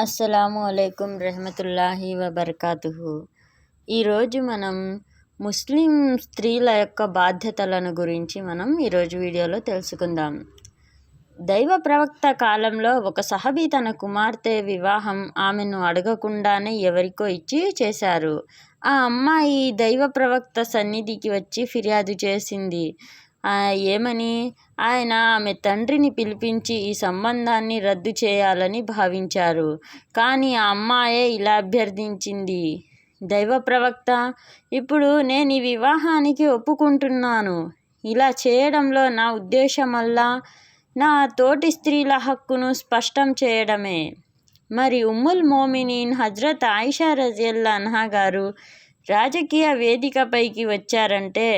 అస్సలాము అలైకుం రహమతుల్లాహి వబర్కాతుహు. ఈరోజు మనం ముస్లిం స్త్రీల యొక్క బాధ్యతలను గురించి మనం ఈరోజు వీడియోలో తెలుసుకుందాం. దైవ ప్రవక్త కాలంలో ఒక సహబీ తన కుమార్తె వివాహం ఆమెను అడగకుండానే ఎవరికో ఇచ్చి చేశారు. ఆ అమ్మాయి దైవ ప్రవక్త సన్నిధికి వచ్చి ఫిర్యాదు చేసింది. ఏమని? ఆయన ఆమె తండ్రిని పిలిపించి ఈ సంబంధాన్ని రద్దు చేయాలని భావించారు. కానీ ఆ అమ్మాయే ఇలా అభ్యర్థించింది. దైవ ప్రవక్త ఇప్పుడు నేను ఈ వివాహానికి ఒప్పుకుంటున్నాను. ఇలా చేయడంలో నా ఉద్దేశమల్లా నా తోటి స్త్రీల హక్కును స్పష్టం చేయడమే. మరి ఉమ్ముల్ మోమినీన్ హజ్రత్ ఆయిషా రజియల్లా అన్హా గారు రాజకీయ వేదికపైకి వచ్చారంటే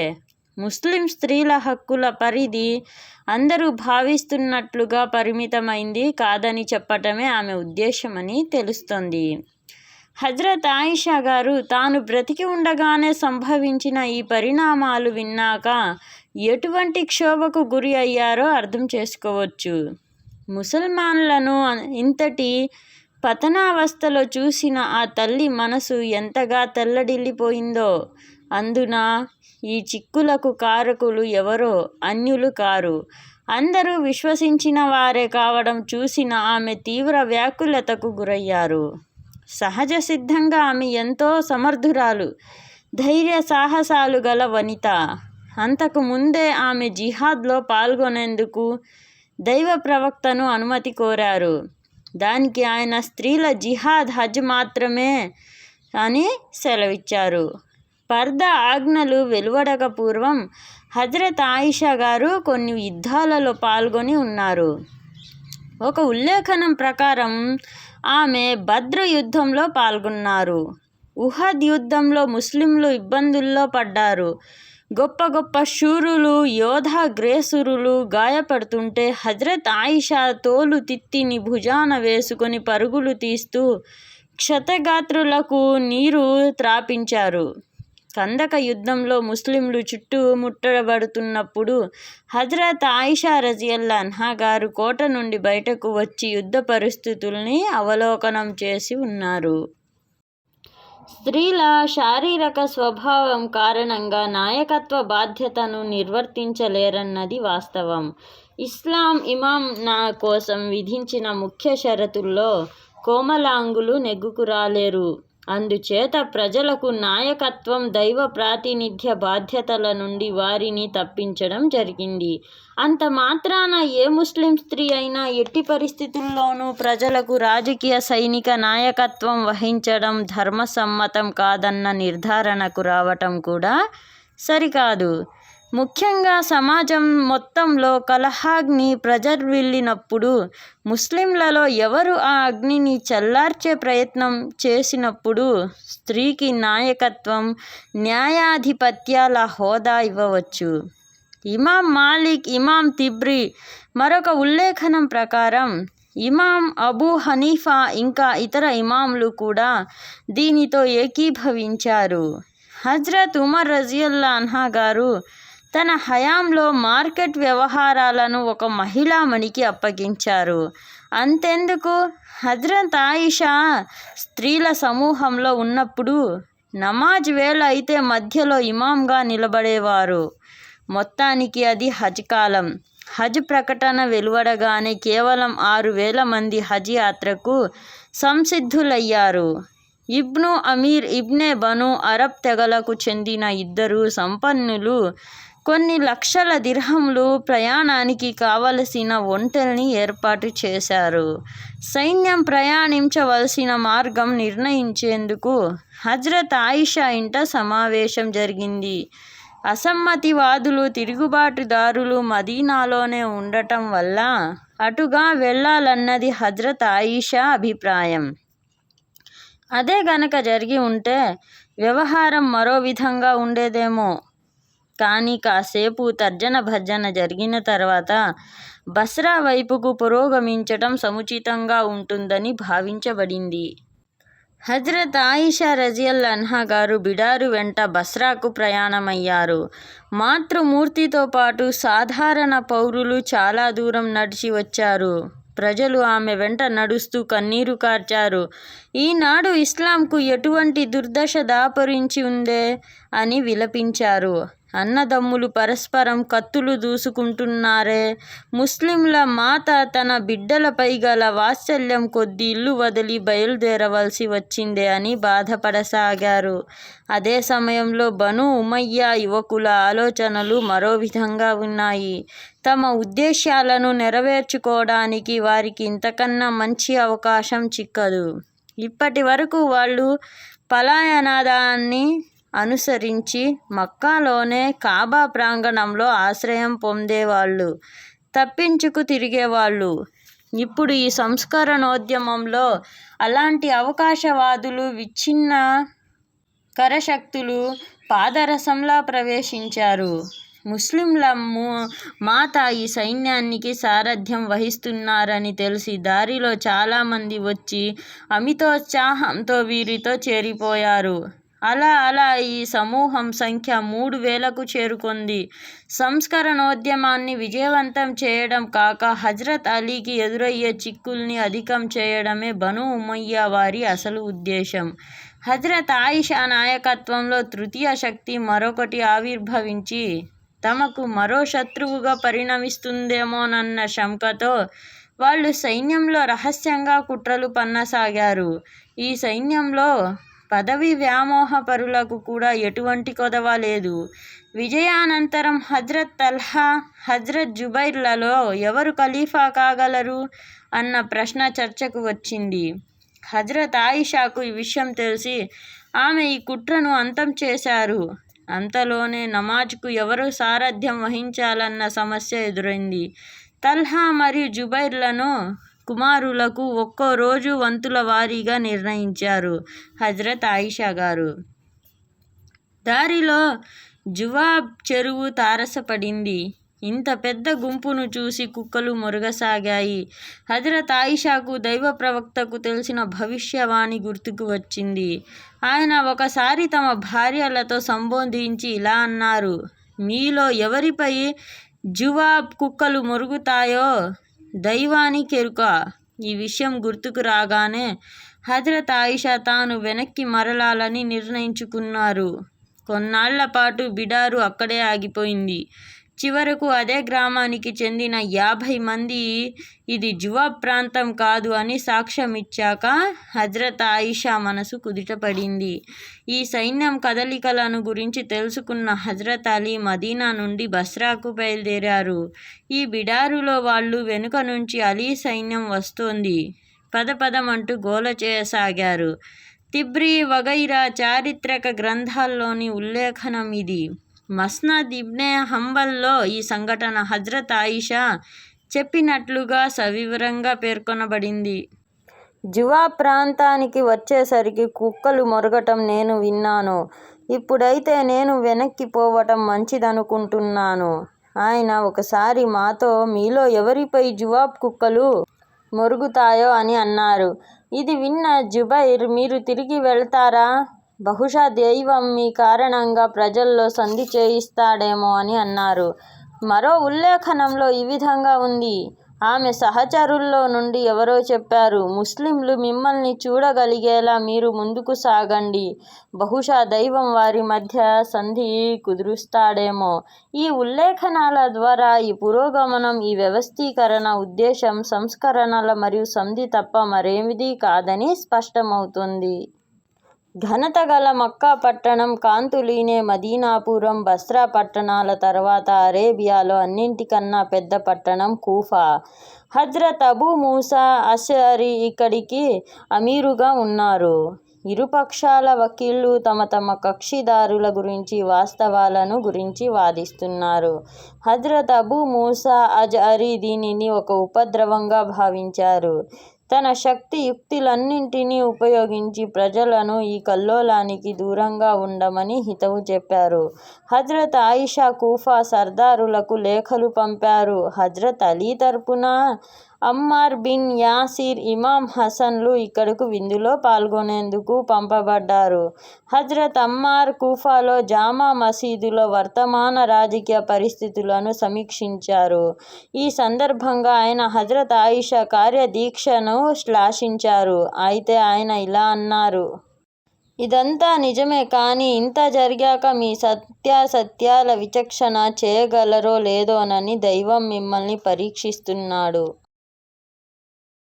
ముస్లిం స్త్రీల హక్కుల పరిధి అందరూ భావిస్తున్నట్లుగా పరిమితమైంది కాదని చెప్పటమే ఆమె ఉద్దేశమని తెలుస్తోంది. హజ్రత్ ఆయిషా గారు తాను బ్రతికి ఉండగానే సంభవించిన ఈ పరిణామాలు విన్నాక ఎటువంటి క్షోభకు గురి అయ్యారో అర్థం చేసుకోవచ్చు. ముసల్మాన్లను ఇంతటి పతనావస్థలో చూసిన ఆ తల్లి మనసు ఎంతగా తెల్లడిల్లిపోయిందో అందున? ఈ చిక్కులకు కారకులు ఎవరో? అన్యులు కారు. అందరూ విశ్వసించిన వారే కావడం చూసిన ఆమె తీవ్ర వ్యాకులతకు గురయ్యారు. సహజ సిద్ధంగా ఆమె ఎంతో సమర్థురాలు. ధైర్య సాహసాలు గల వనిత. అంతకు ముందే ఆమె జిహాద్లో పాల్గొనేందుకు దైవ ప్రవక్తను అనుమతి కోరారు. దానికి ఆయన స్త్రీల జిహాద్ హజ్ మాత్రమే అని సెలవిచ్చారు. పర్దా ఆజ్ఞలు వెలువడక పూర్వం హజరత్ ఆయిషా గారు కొన్ని యుద్ధాలలో పాల్గొని ఉన్నారు. ఒక ఉల్లేఖనం ప్రకారం ఆమె భద్ర యుద్ధంలో పాల్గొన్నారు. ఉహద్ యుద్ధంలో ముస్లింలు ఇబ్బందుల్లో పడ్డారు. గొప్ప గొప్ప శూరులు యోధా గ్రేసురులు గాయపడుతుంటే హజరత్ ఆయిషా తోలు తిత్తిని భుజాన వేసుకొని పరుగులు తీస్తూ క్షతగాత్రులకు నీరు త్రాపించారు. కందక యుద్ధంలో ముస్లింలు చుట్టుముట్టబడుతున్నప్పుడు హజరత్ ఆయిషా రజియల్లాన్హా గారు కోట నుండి బయటకు వచ్చి యుద్ధ పరిస్థితుల్ని అవలోకనం చేసి ఉన్నారు. స్త్రీల శారీరక స్వభావం కారణంగా నాయకత్వ బాధ్యతను నిర్వర్తించలేరన్నది వాస్తవం. ఇస్లాం ఇమాం నా కోసం విధించిన ముఖ్య షరతుల్లో కోమలాంగులు నెగ్గుకు రాలేరు. అందుచేత ప్రజలకు నాయకత్వం దైవ ప్రాతినిధ్య బాధ్యతల నుండి వారిని తప్పించడం జరిగింది. అంత మాత్రాన ఏ ముస్లిం స్త్రీ అయినా ఎట్టి పరిస్థితుల్లోనూ ప్రజలకు రాజకీయ సైనిక నాయకత్వం వహించడం ధర్మసమ్మతం కాదన్న నిర్ధారణకు రావటం కూడా సరికాదు. ముఖ్యంగా సమాజం మొత్తంలో కలహాగ్ని ప్రజర్విల్లినప్పుడు ముస్లింలలో ఎవరు ఆ అగ్నిని చల్లార్చే ప్రయత్నం చేసినప్పుడు స్త్రీకి నాయకత్వం న్యాయాధిపత్యాల హోదా ఇవ్వవచ్చు. ఇమాం మాలిక్ ఇమాం తిబ్రి మరొక ఉల్లేఖనం ప్రకారం ఇమాం అబూ హనీఫా ఇంకా ఇతర ఇమాంలు కూడా దీనితో ఏకీభవించారు. హజ్రత్ ఉమర్ రజియల్లా అన్హా గారు తన హయాంలో మార్కెట్ వ్యవహారాలను ఒక మహిళామణికి అప్పగించారు. అంతెందుకు? హజ్రత్ ఆయిషా స్త్రీల సమూహంలో ఉన్నప్పుడు నమాజ్ వేళ అయితే మధ్యలో ఇమాంగా నిలబడేవారు. మొత్తానికి అది హజ్ కాలం. హజ్ ప్రకటన వెలువడగానే కేవలం ఆరు వేల మంది హజ్ యాత్రకు సంసిద్ధులయ్యారు. ఇబ్ను అమీర్ ఇబ్నే బను అరబ్ తెగలకు చెందిన ఇద్దరు సంపన్నులు కొన్ని లక్షల దిర్హంలు ప్రయాణానికి కావలసిన ఒంటెల్ని ఏర్పాటు చేశారు. సైన్యం ప్రయాణించవలసిన మార్గం నిర్ణయించేందుకు హజ్రత్ ఆయిషా ఇంట సమావేశం జరిగింది. అసమ్మతివాదులు తిరుగుబాటుదారులు మదీనాలోనే ఉండటం వల్ల అటుగా వెళ్ళాలన్నది హజ్రత్ ఆయిషా అభిప్రాయం. అదే గనక జరిగి ఉంటే వ్యవహారం మరో విధంగా ఉండేదేమో. కానీ కాసేపు తర్జన భర్జన జరిగిన తర్వాత బస్రా వైపుకు పురోగమించటం సముచితంగా ఉంటుందని భావించబడింది. హజరత్ ఆయిషా రజియల్ అన్హా గారు బిడారు వెంట బస్రాకు ప్రయాణమయ్యారు. మాతృమూర్తితో పాటు సాధారణ పౌరులు చాలా దూరం నడిచి వచ్చారు. ప్రజలు ఆమె వెంట నడుస్తూ కన్నీరు కార్చారు. ఈనాడు ఇస్లాంకు ఎటువంటి దుర్దశ దాపరించి ఉందే? అని విలపించారు. అన్నదమ్ములు పరస్పరం కత్తులు దూసుకుంటున్నారే. ముస్లింల మాత తన బిడ్డలపై గల వాత్సల్యం కొద్ది ఇల్లు వదిలి బయలుదేరవలసి వచ్చిందే అని బాధపడసాగారు. అదే సమయంలో బను ఉమయ్య యువకుల ఆలోచనలు మరో విధంగా ఉన్నాయి. తమ ఉద్దేశ్యాలను నెరవేర్చుకోవడానికి వారికి ఇంతకన్నా మంచి అవకాశం చిక్కదు. ఇప్పటి వరకు వాళ్ళు పలాయనాదాన్ని అనుసరించి మక్కాలోనే కాబా ప్రాంగణంలో ఆశ్రయం పొందేవాళ్ళు తప్పించుకు తిరిగేవాళ్ళు. ఇప్పుడు ఈ సంస్కరణోద్యమంలో అలాంటి అవకాశవాదులు విచ్ఛిన్న కరశక్తులు పాదరసంలా ప్రవేశించారు. ముస్లింల ము మాత ఈ సైన్యానికి సారథ్యం వహిస్తున్నారని తెలిసి దారిలో చాలామంది వచ్చి అమితోత్సాహంతో వీరితో చేరిపోయారు. అలా అలా ఈ సమూహం సంఖ్య మూడు వేలకు చేరుకుంది. సంస్కరణోద్యమాన్ని విజయవంతం చేయడం కాక హజ్రత్ అలీకి ఎదురయ్యే చిక్కుల్ని అధికం చేయడమే బను ఉమయ్య వారి అసలు ఉద్దేశం. హజ్రత్ ఆయిషా నాయకత్వంలో తృతీయ శక్తి మరొకటి ఆవిర్భవించి తమకు మరో శత్రువుగా పరిణమిస్తుందేమోనన్న శంకతో వాళ్ళు సైన్యంలో రహస్యంగా కుట్రలు పన్నసాగారు. ఈ సైన్యంలో పదవి వ్యామోహపరులకు కూడా ఎటువంటి కొదవ లేదు. విజయానంతరం హజ్రత్ తల్హా హజ్రత్ జుబైర్లలో ఎవరు ఖలీఫా కాగలరు? అన్న ప్రశ్న చర్చకు వచ్చింది. హజ్రత్ ఆయిషాకు ఈ విషయం తెలిసి ఆమె ఈ కుట్రను అంతం చేశారు. అంతలోనే నమాజ్కు ఎవరు సారథ్యం వహించాలన్న సమస్య ఎదురైంది. తల్హా మరియు జుబైర్లను కుమారులకు ఒక్కో రోజు వంతుల వారీగా నిర్ణయించారు హజరత్ ఆయిషా గారు. దారిలో జువాబ్ చెరువు తారసపడింది. ఇంత పెద్ద గుంపును చూసి కుక్కలు మురుగసాగాయి. హజరత్ ఆయిషాకు దైవ ప్రవక్తకు తెలిసిన భవిష్యవాణి గుర్తుకు వచ్చింది. ఆయన ఒకసారి తమ భార్యలతో సంబోధించి ఇలా అన్నారు మీలో ఎవరిపై జువాబ్ కుక్కలు మురుగుతాయో దైవానికెరుక ఈ విషయం గుర్తుకు రాగానే హజరత్ ఆయిషా తాను వెనక్కి మరలాలని నిర్ణయించుకున్నారు. కొన్నాళ్ళ పాటు బిడారు అక్కడే ఆగిపోయింది. చివరకు అదే గ్రామానికి చెందిన యాభై మంది ఇది జువా ప్రాంతం కాదు అని సాక్ష్యం ఇచ్చాక హజ్రత్ ఆయిషా మనసు కుదుటపడింది. ఈ సైన్యం కదలికలను గురించి తెలుసుకున్న హజ్రత్ అలీ మదీనా నుండి బస్రాకు బయలుదేరారు. ఈ బిడారులో వాళ్ళు వెనుక నుంచి అలీ సైన్యం వస్తోంది. పద పదమంటూ గోల చేయసాగారు. తిబ్రి వగైరా చారిత్రక గ్రంథాల్లోని ఉల్లేఖనం ఇది. మస్నద్ ఇబ్నే హంబల్లో ఈ సంఘటన హజ్రత్ ఆయిషా చెప్పినట్లుగా సవివరంగా పేర్కొనబడింది. జువా ప్రాంతానికి వచ్చేసరికి కుక్కలు మొరగటం నేను విన్నాను. ఇప్పుడైతే నేను వెనక్కి పోవటం మంచిదనుకుంటున్నాను. ఆయన ఒకసారి మాతో మీలో ఎవరిపై జువాబ్ కుక్కలు మొరుగుతాయో అని అన్నారు. ఇది విన్న జుబైర్ మీరు తిరిగి వెళ్తారా? బహుశా దైవం మీ కారణంగా ప్రజల్లో సంధి చేయిస్తాడేమో అని అన్నారు. మరో ఉల్లేఖనంలో ఈ విధంగా ఉంది. ఆమె సహచరుల్లో నుండి ఎవరో చెప్పారు ముస్లింలు మిమ్మల్ని చూడగలిగేలా మీరు ముందుకు సాగండి. బహుశా దైవం వారి మధ్య సంధి కుదురుస్తాడేమో. ఈ ఉల్లేఖనాల ద్వారా ఈ పురోగమనం ఈ వ్యవస్థీకరణ ఉద్దేశం సంస్కరణల మరియు సంధి తప్ప మరేమిది కాదని స్పష్టమవుతుంది. ఘనత గల మక్కా పట్టణం కాంతులీనే మదీనాపురం బస్రా పట్టణాల తర్వాత అరేబియాలో అన్నింటికన్నా పెద్ద పట్టణం కూఫా. హజ్రత్ అబూ మూసా అషరి ఇక్కడికి అమీరుగా ఉన్నారు. ఇరుపక్షాల వకీళ్ళు తమ తమ కక్షిదారుల గురించి వాస్తవాలను గురించి వాదిస్తున్నారు. హజ్రత్ అబూ మూసా అజరీ దీనిని ఒక ఉపద్రవంగా భావించారు. తన శక్తి యుక్తులన్నింటినీ ఉపయోగించి ప్రజలను ఈ కల్లోలానికి దూరంగా ఉండమని హితవు చెప్పారు. హజ్రత్ ఆయిషా కూఫా సర్దారులకు లేఖలు పంపారు. హజ్రత్ అలీ తరపున అమ్మార్ బిన్ యాసిర్, ఇమాం హసన్లు ఇక్కడకు విందులో పాల్గొనేందుకు పంపబడ్డారు. హజ్రత్ అమ్మార్ కూఫాలో జామా మసీదులో వర్తమాన రాజకీయ పరిస్థితులను సమీక్షించారు. ఈ సందర్భంగా ఆయన హజ్రత్ ఆయిషా కార్యదీక్షను శ్లాషించారు అయితే ఆయన ఇలా అన్నారు. ఇదంతా నిజమే కానీ ఇంత జరిగాక మీ సత్యాసత్యాల విచక్షణ చేయగలరో లేదోనని దైవం మిమ్మల్ని పరీక్షిస్తున్నాడు.